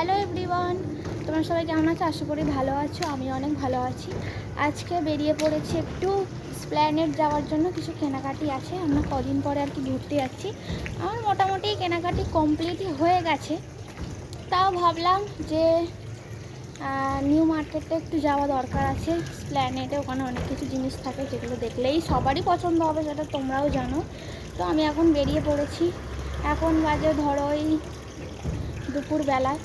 Hello everyone তোমরা সবাই কেমন আছো? আশা করি ভালো আছো আমি অনেক ভালো আছি। আজকে বেরিয়ে পড়েছি একটু স্প্ল্যানেট যাওয়ার জন্য, কিছু কেনাকাটি আছে। আমরা কদিন পরে আর কি ঘুরতে যাচ্ছি। আমার মোটামুটি কেনাকাটি কমপ্লিটই হয়ে গেছে। তাও ভাবলাম যে নিউ মার্কেটে একটু যাওয়া দরকার আছে। স্প্ল্যানেটে ওখানে অনেক কিছু জিনিস থাকে, যেগুলো দেখলেই সবারই পছন্দ হবে, সেটা তোমরাও জানো। তো আমি এখন বেরিয়ে পড়েছি। এখন বাজে ধরো ওই দুপুরবেলায়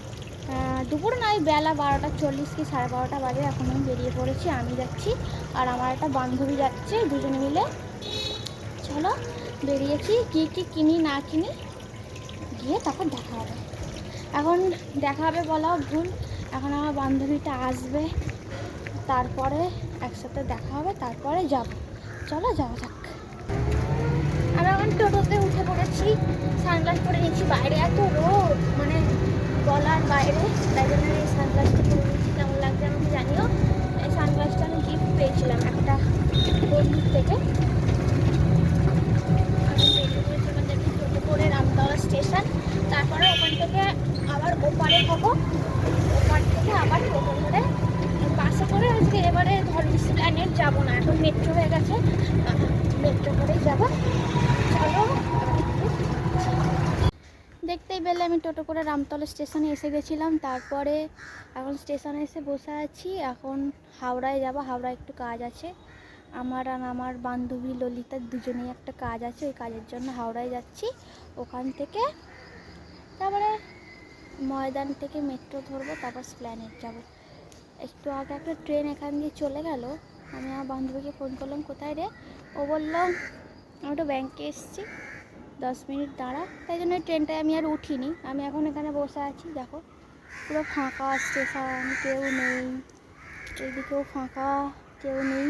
দুপুর নয়, বেলা বারোটা চল্লিশ কি সাড়ে বারোটা বাজে এখন আমি বেরিয়ে পড়েছি, আমি যাচ্ছি। আর আমার একটা বান্ধবী যাচ্ছে, দুজনে মিলে। চলো, বেরিয়েছি, কী কী কিনি, না কিনি, গিয়ে তারপর দেখা হবে। এখন দেখা হবে বলাও ভুল, এখন আমার বান্ধবীটা আসবে, তারপরে একসাথে দেখা হবে, তারপরে যাব। চলো, যাওয়া যাক। আমি এখন টোটোতে উঠে পড়েছি, সানগ্লাস পরে নিচ্ছি, বাইরে এত রোদ। বলার বাইরে, তাই জন্য এই সানগ্লাসটা পরে নিচ্ছি কেমন লাগছে আমাকে জানিও? এই সানগ্লাসটা আমি গিফট পেয়েছিলাম একটা বন্ধুর থেকে। আমি বেরিয়ে পড়েছি করে রামতলা স্টেশন। তারপরে ওখান থেকে আবার ওপারে হব। ওপার থেকে আবার টোটো ধরে বাসে করে আজকে এবারে ধর প্ল্যানেট যাব না, এখন মেট্রো হয়ে গেছে। মেট্রো করেই যাব। চলো। পেলে আমি টোটো করে রামতলা স্টেশনে এসে গেছিলাম। তারপরে এখন স্টেশনে এসে বসে আছি। এখন হাওড়ায় যাব। হাওড়ায় একটু কাজ আছে। আমার আর আমার বান্ধবী ললিতার দুজনেই একটা কাজ আছে। ওই কাজের জন্য হাওড়ায় যাচ্ছি। ওখান থেকে তারপরে ময়দান থেকে মেট্রো ধরবো, তারপর স্প্ল্যানেট যাব। একটু আগে একটা ট্রেন এখান দিয়ে চলে গেল। আমি আমার বান্ধবীকে ফোন করলাম, কোথায় রে? ও বলল, আমি একটু ব্যাংকে এসেছি। দশ মিনিট দাঁড়া। তাই জন্য ট্রেনটায় আমি আর উঠিনি। আমি এখন এখানে বসে আছি, দেখো। পুরো ফাঁকা স্টেশন কেউ নেই। এইদিকেও ফাঁকা, কেউ নেই।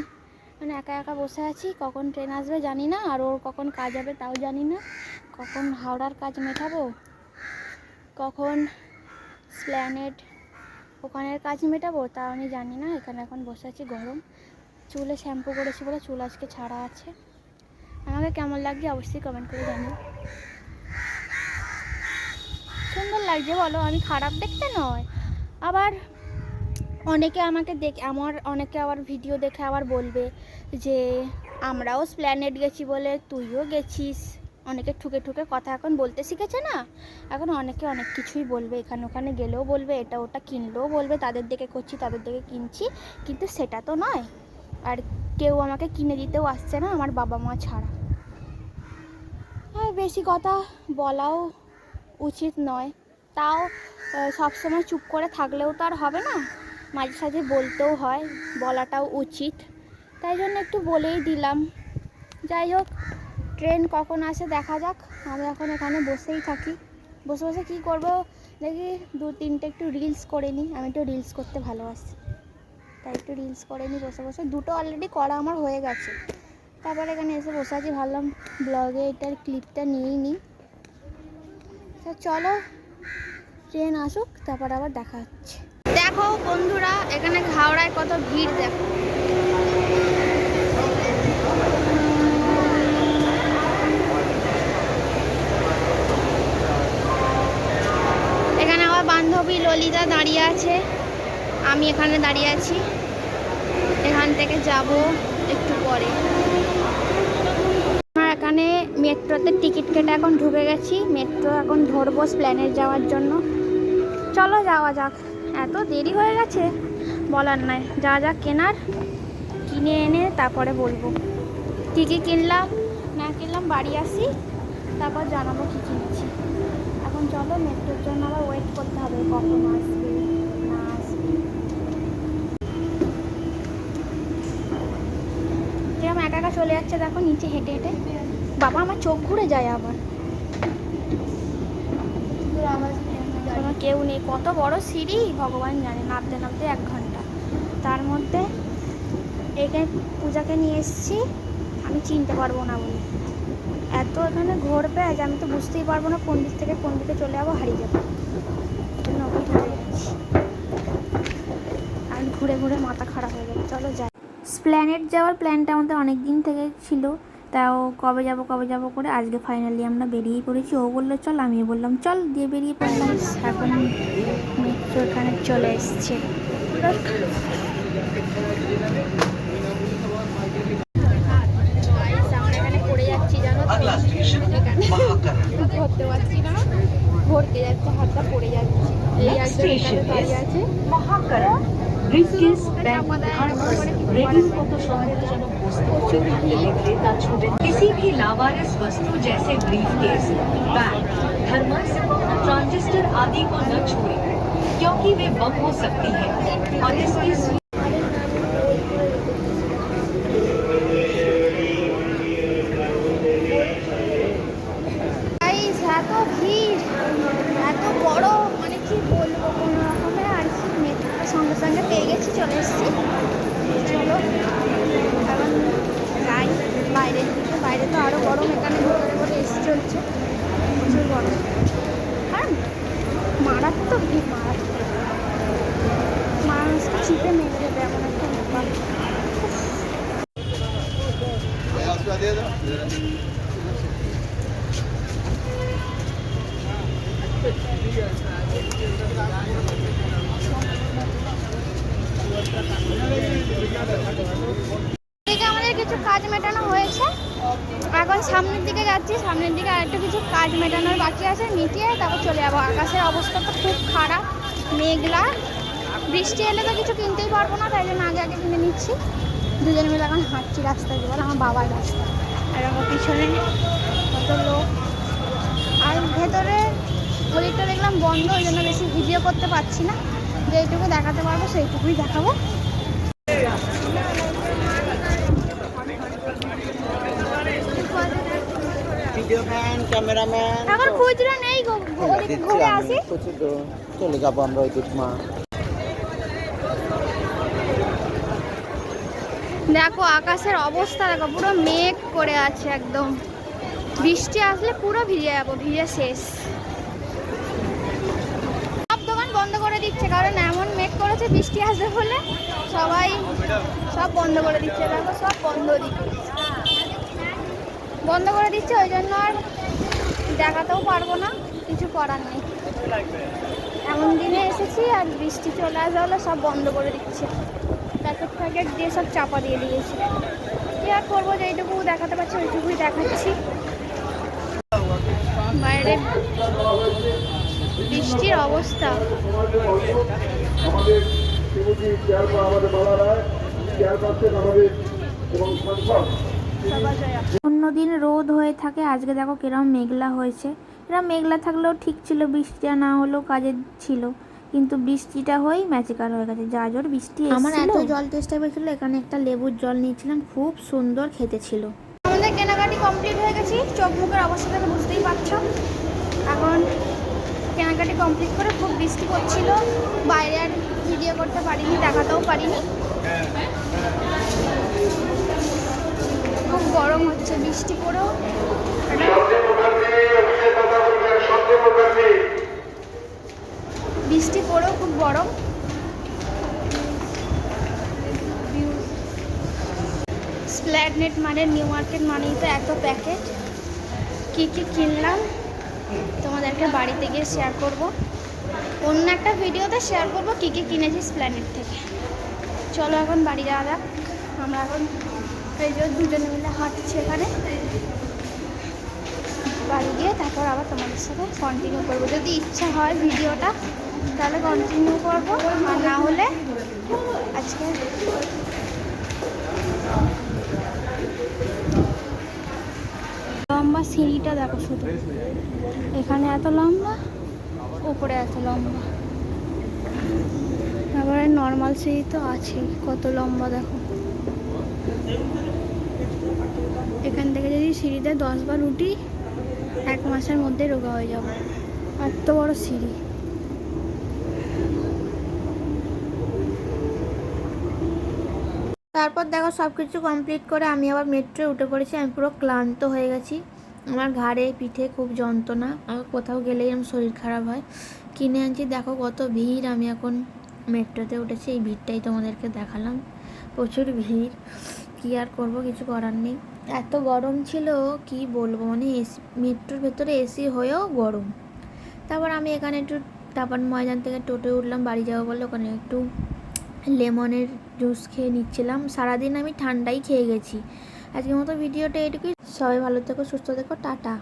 মানে একা একা বসে আছি, কখন ট্রেন আসবে জানি না, আর ওর কখন কাজ হবে তাও জানি না। কখন হাওড়ার কাজ মেটাবো? কখন স্প্ল্যানেট ওখানের কাজ মেটাবো? তা আমি জানি না, এখানে এখন বসে আছি গরম। চুলে শ্যাম্পু করেছি বলে চুল আজকে ছাড়া আছে। আমাকে কেমন লাগছে অবশ্যই কমেন্ট করে জানিও। সুন্দর লাগছে বলো, আমি খারাপ দেখতে নয়। আবার অনেকে আমাকে দেখ আমার অনেকে আবার ভিডিও দেখে আবার বলবে যে, আমরাও স্প্ল্যানেট গেছি বলে তুইও গেছিস। অনেকে ঠুকে ঠুকে কথা এখন বলতে শিখেছে না? এখন অনেকে অনেক কিছুই বলবে, এখানে ওখানে গেলেও বলবে, এটা ওটা কিনলেও বলবে, তাদের দেখে করছি, তাদের দেখে কিনছি, কিন্তু সেটা তো নয়। আর কেউ আমাকে কিনে দিতেও আসছে না, আমার বাবা মা ছাড়া। বেশি কথা বলাও উচিত নয়। তাও সবসময় চুপ করে থাকলেও তো আর হবে না। মাঝে সাঝে বলতেও হয়, বলাটাও উচিত। তাই জন্য একটু বলেই দিলাম। যাই হোক, ট্রেন কখন আসে দেখা যাক। আমি এখন এখানে বসেই থাকি। বসে বসে কী করব? দেখি দু তিনটে একটু রিলস করে নিই। আমি একটু রিলস করতে ভালোবাসি। তাই একটু রিলস করে নিই বসে বসে। দুটো অলরেডি করা আমার হয়ে গেছে। তারপরে এখানে এসে বসে আছি ভাবলাম ব্লগে এটার ক্লিপটা নিয়েই নিই। চলো ট্রেন আসুক, তারপর আবার দেখা হচ্ছে। দেখো বন্ধুরা, এখানে হাওড়ায় কত ভিড় দেখো। এখানে আমার বান্ধবী ললিতা দাঁড়িয়ে আছে। আমি এখানে দাঁড়িয়ে আছি। এখান থেকে যাব একটু পরে। মেট্রোতে টিকিট কেটে এখন ঢুকে গেছি। মেট্রো এখন ধরবো স্প্ল্যানেট যাওয়ার জন্য। চলো যাওয়া যাক। এত দেরি হয়ে গেছে? বলার নাই যা যা কেনার, কিনে এনে তারপরে বলব। কী কী কিনলাম? না কিনলাম, বাড়ি আসি, তারপর জানাব কী কিনেছি। এখন চলো মেট্রোর জন্য আবার ওয়েট করতে হবে, কখন আসবে, না আসবে। একা একা চলে যাচ্ছে দেখো, নিচে হেঁটে হেঁটে। বাবা আমার চোখ ঘুরে যায় আবার। কেউ নেই। কত বড় সিঁড়ি, ভগবান জানে নামতে নামতে এক ঘণ্টা। তার মধ্যে একে পূজাকে নিয়ে এসেছি। আমি চিনতে পারব না বলে। এত এখানে ঘুরবে যে আমি তো বুঝতেই পারব না কোন দিক থেকে কোন দিকে চলে যাব, হারিয়ে যাব। ধরে ঘুরে ঘুরে মাথা খারাপ হয়ে যাবে চলো যাই। স্প্ল্যানেট যাওয়ার প্ল্যানটা আমাদের অনেক দিন থেকে ছিল। তাও কবে যাব কবে যাব করে আজকে ফাইনালি আমরা বেরিয়ে পড়েছি। ও বলল চল। আমি বললাম চল। দিয়ে বেরিয়ে পড়লাম। এখন মিত্র এখানে চলে এসছে। ধরতে যাচ্ছে হাতটা পড়ে যাচ্ছে। কত যেন सौंदर्यजनक वस्तु जो ढकने निकले ता छूटे किसी भी लावारिस वस्तु जैसे ब्रीफकेस बैग थर्मस ट्रांजिस्टर आदि को न छुए क्योंकि वे बम हो सकती हैं और इसकी গাইস এত ভিড় এত বড় মানে কি বলবো কোনো রকমে আর কি মেট্রোটা সঙ্গে সঙ্গে পেয়ে গেছি চলে এসেছি আমাদের কিছু কাজ মেটানো হয়েছে। এখন সামনের দিকে যাচ্ছি, সামনের দিকে আরেকটু কিছু কাজ মেটানোর বাকি আছে, মিটিয়ে তারপর চলে যাব। আকাশের অবস্থা তো খুব খারাপ, মেঘলা। বৃষ্টি এলে তো কিছু কিনতেই পারব না তাই জন্য আগে আগে কিনে নিচ্ছি। দুজনে মিলে এখন হাঁটছি রাস্তায় দিয়ে আমার বাবার রাস্তা। আর আমার পিছনে কত লোক? আর ভেতরে গলিটা দেখলাম বন্ধ ওই জন্য বেশি ভিডিও করতে পারছি না। যেইটুকু দেখাতে পারব সেইটুকুই দেখাবো। ভিডিও ম্যান ক্যামেরাম্যান এখন খুচরো নেই গো ঘুরে আসি। চলে যাব আমরা ওই দিক মা। দেখো, আকাশের অবস্থা দেখো, পুরো মেঘ করে আছে একদম। বৃষ্টি আসলে পুরো ভিজে যাব, ভিজে শেষ। সব দোকান বন্ধ করে দিচ্ছে, কারণ এমন মেঘ করেছে বৃষ্টি আসবে বলে সবাই সব বন্ধ করে দিচ্ছে। দেখো, সব বন্ধ দিচ্ছে। বন্ধ করে দিচ্ছে, ওই জন্য আর দেখাতেও পারব না, কিছু করার নেই। এমন দিনে এসেছি আর বৃষ্টি চলে আসা হলে সব বন্ধ করে দিচ্ছে। প্যাকেট দিয়ে সব চাপা দিয়ে দিয়েছে। কি আর করব, যেইটুকু দেখাতে পারছি ওইটুকুই দেখাচ্ছি। বাইরে বৃষ্টির অবস্থা। অন্যদিন রোদ হয়ে থাকে, আজকে দেখো কিরম মেঘলা হয়েছে। এরম মেঘলা থাকলেও ঠিক ছিল, বৃষ্টিটা না হলেও কাজের ছিল। কিন্তু বৃষ্টিটা হয়েই ম্যাজিকার হয়ে গেছে। যা জোর বৃষ্টি আমার এত জল চেষ্টা পেয়েছিল এখানে একটা লেবুর জল নিয়েছিলাম খুব সুন্দর খেতে ছিল। আমাদের কেনাকাটি কমপ্লিট হয়ে গেছি। চোখ মুখের অবস্থা থেকে বুঝতেই পারছ। এখন কেনাকাটি কমপ্লিট করে খুব বৃষ্টি পড়ছিল। বাইরে আর ভিডিও করতে পারিনি দেখাতেও পারিনি। খুব গরম হচ্ছে বৃষ্টি পড়েও বৃষ্টি পড়েও খুব গরম। স্প্ল্যাডনেট মানে নিউ মার্কেট মানেই তো এত প্যাকেট কী কী কিনলাম, তোমাদেরকে বাড়িতে গিয়ে শেয়ার করব। অন্য একটা ভিডিওতে শেয়ার করব কী কী কিনেছি স্প্ল্যানেট থেকে। চলো এখন বাড়ি যাওয়া যাক। আমরা এখন এই যে দুজনে মিলে হাঁটছি এখানে। বাড়ি গিয়ে তারপর আবার তোমাদের সাথে কন্টিনিউ করব। যদি ইচ্ছা হয় ভিডিওটা তাহলে কন্টিনিউ করব, আর না হলে আজকে লম্বা সিঁড়িটা দেখো শুধু। এখানে এত লম্বা, উপরে এত লম্বা। তারপরে নর্মাল সিঁড়ি তো আছেই, কত লম্বা দেখো। এখান থেকে যদি সিঁড়িতে দশ বার উঠি, এক মাসের মধ্যে রোগা হয়ে যাব। এত বড় সিঁড়ি। তারপর দেখো সব কিছু কমপ্লিট করে আমি আবার মেট্রোয় উঠে পড়েছি। আমি পুরো ক্লান্ত হয়ে গেছি। আমার ঘাড়ে পিঠে খুব যন্ত্রণা। আমার কোথাও গেলেই আমার শরীর খারাপ হয়। কিনে আনছি, দেখো কত ভিড়। আমি এখন মেট্রোতে উঠেছি। এই ভিড়টাই তোমাদেরকে দেখালাম। প্রচুর ভিড়। কী আর করব, কিছু করার নেই। এত গরম ছিল, কি বলব? মানে এসি মেট্রোর ভেতরে এসি হয়েও গরম। তারপর আমি এখানে একটু, তারপর ময়দান থেকে টোটো উঠলাম, বাড়ি যাব বলে। ওখানে একটু লেমনের জুস খেয়ে নিচ্ছিলাম। সারাদিন আমি ঠান্ডাই খেয়ে গেছি। আজকের মতো ভিডিওটা এটুকুই। সবাই ভালো থেকো, সুস্থ থেকো, টাটা।